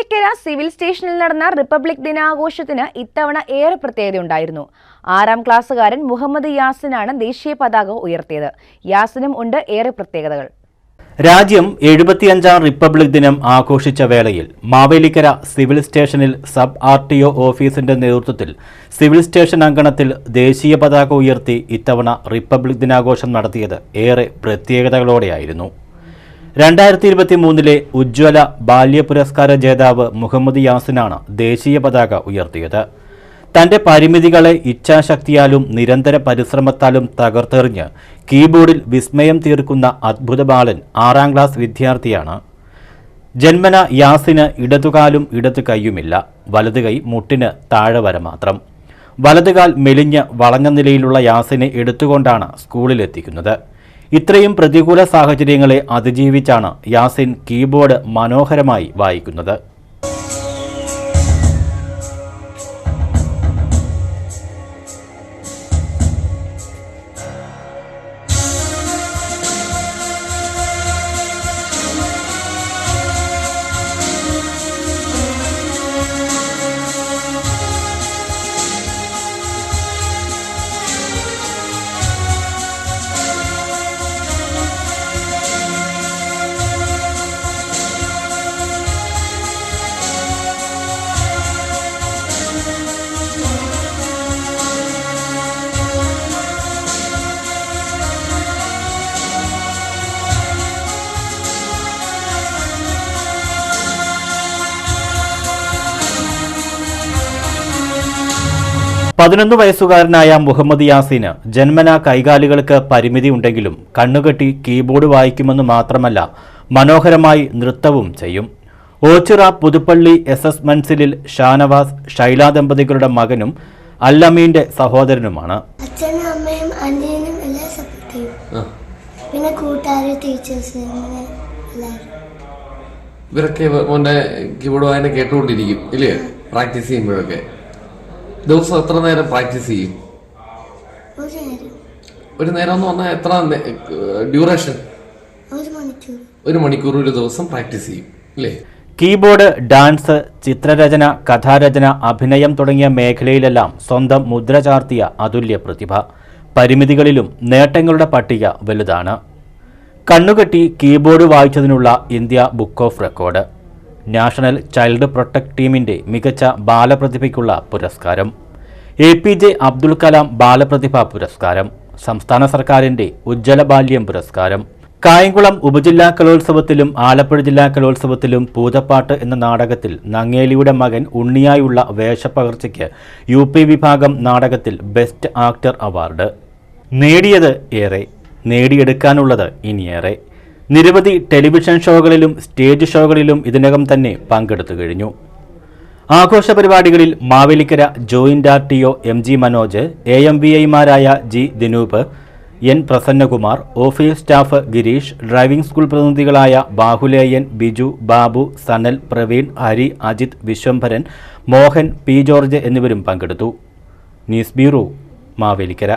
Mavelikkara civil സ്റ്റേഷനിൽ നടന്ന republic ദിനാഘോഷത്തിന് ഇത്തവണ ഏറെ പ്രത്യേകതയുണ്ടായിരുന്നു ആറാം ക്ലാസ്സുകാരൻ മുഹമ്മദ് യാസിനാണ് ദേശീയ പതാക ഉയർത്തിയത്. യാസിനും ഉണ്ട് ഏറെ പ്രത്യേകതകൾ. രാജ്യം എഴുപത്തിയഞ്ചാം റിപ്പബ്ലിക് ദിനം ആഘോഷിച്ച വേളയിൽ മാവേലിക്കര സിവിൽ സ്റ്റേഷനിൽ സബ് ആർ ടി ഒ ഓഫീസിന്റെ നേതൃത്വത്തിൽ സിവിൽ സ്റ്റേഷൻ അങ്കണത്തിൽ ദേശീയ പതാക ഉയർത്തി ഇത്തവണ റിപ്പബ്ലിക് ദിനാഘോഷം നടത്തിയത് ഏറെ പ്രത്യേകതകളോടെയായിരുന്നു. രണ്ടായിരത്തി ഇരുപത്തി മൂന്നിലെ ഉജ്ജ്വല ബാല്യ പുരസ്കാര ജേതാവ് മുഹമ്മദ് യാസിനാണ് ദേശീയ പതാക ഉയർത്തിയത്. തന്റെ പരിമിതികളെ ഇച്ഛാശക്തിയാലും നിരന്തര പരിശ്രമത്താലും തകർത്തെറിഞ്ഞ് കീബോർഡിൽ വിസ്മയം തീർക്കുന്ന അദ്ഭുത ബാലൻ ആറാം ക്ലാസ് വിദ്യാർത്ഥിയാണ്. ജന്മന യാസിന് ഇടതുകാലും ഇടതു കൈയുമില്ല വലതു കൈ മുട്ടിന് താഴെ വര മാത്രം. വലതുകാൽ മെലിഞ്ഞ് വളഞ്ഞ നിലയിലുള്ള യാസിനെ എടുത്തുകൊണ്ടാണ് സ്കൂളിലെത്തിക്കുന്നത്. ഇത്രയും പ്രതികൂല സാഹചര്യങ്ങളെ അതിജീവിച്ചാണ് യാസിൻ കീബോർഡ് മനോഹരമായി വായിക്കുന്നത്. പതിനൊന്ന് വയസ്സുകാരനായ മുഹമ്മദ് യാസിന് ജന്മന കൈകാലുകൾക്ക് പരിമിതി ഉണ്ടെങ്കിലും കണ്ണുകെട്ടി കീബോർഡ് വായിക്കുമെന്ന് മാത്രമല്ല മനോഹരമായി നൃത്തവും ചെയ്യും. ഓച്ചിറ പുതുപ്പള്ളി എസ് എസ് മൻസിലിൽ ഷാനവാസ് ഷൈല ദമ്പതികളുടെ മകനും അല്ലമീന്റെ സഹോദരനുമാണ്. അച്ഛനും അമ്മയും അനിയനും എല്ലാം സപ്പോർട്ട് ചെയ്യും. പിന്നെ ടീച്ചേഴ്സ് ഇവരൊക്കെ മോന്റെ കീബോർഡ് വായന കേട്ടുകൊണ്ടിരിക്കും ഇല്ലേ? പ്രാക്ടീസ് ചെയ്യുമ്പോഴൊക്കെ. ദിവസം എത്ര നേരം പ്രാക്ടീസ് ചെയ്യും? ഒരു നേരം. എന്ന് പറഞ്ഞാൽ എത്ര ഡ്യൂറേഷൻ? ഒരു മണിക്കൂർ. ഒരു മണിക്കൂർ ഒരു ദിവസം പ്രാക്ടീസ് ചെയ്യും അല്ലേ? കീബോർഡ് ഡാൻസ് ചിത്രരചന കഥാരചന അഭിനയം തുടങ്ങിയ മേഖലയിലെല്ലാം സ്വന്തം മുദ്ര ചാർത്തിയ അതുല്യ പ്രതിഭ. പരിമിതികളിലും നേട്ടങ്ങളുടെ പട്ടിക വലുതാണ്. കണ്ണുകെട്ടി keyboard വായിച്ചതിനുള്ള India book of record. National child protect ടീമിന്റെ മികച്ച ബാലപ്രതിഭയ്ക്കുള്ള പുരസ്കാരം. A P J Abdul Kalam ബാലപ്രതിഭ പുരസ്കാരം. സംസ്ഥാന സർക്കാരിന്റെ ഉജ്ജ്വല ബാല്യം പുരസ്കാരം. കായംകുളം ഉപജില്ലാ കലോത്സവത്തിലും ആലപ്പുഴ ജില്ലാ കലോത്സവത്തിലും പൂതപ്പാട്ട് എന്ന നാടകത്തിൽ നങ്ങേലിയുടെ മകൻ ഉണ്ണിയായുള്ള വേഷപ്പകർച്ചയ്ക്ക് യു പി വിഭാഗം നാടകത്തിൽ ബെസ്റ്റ് ആക്ടർ അവാർഡ്. നേടിയത് ഏറെ. നേടിയെടുക്കാനുള്ളത് ഇനിയേറെ. നിരവധി ടെലിവിഷൻ ഷോകളിലും സ്റ്റേജ് ഷോകളിലും ഇതിനകം തന്നെ പങ്കെടുത്തു കഴിഞ്ഞു. ആഘോഷ പരിപാടികളിൽ Mavelikkara joint R T O M G Manoj A M V ഐമാരായ G Dinoop N Prasannakumar office staff Girish driving school പ്രതിനിധികളായ Bahuleyan Biju Babu Sanal Praveen Hari Ajith Vishwambharan Mohan P George എന്നിവരും പങ്കെടുത്തു. News bureau Mavelikkara.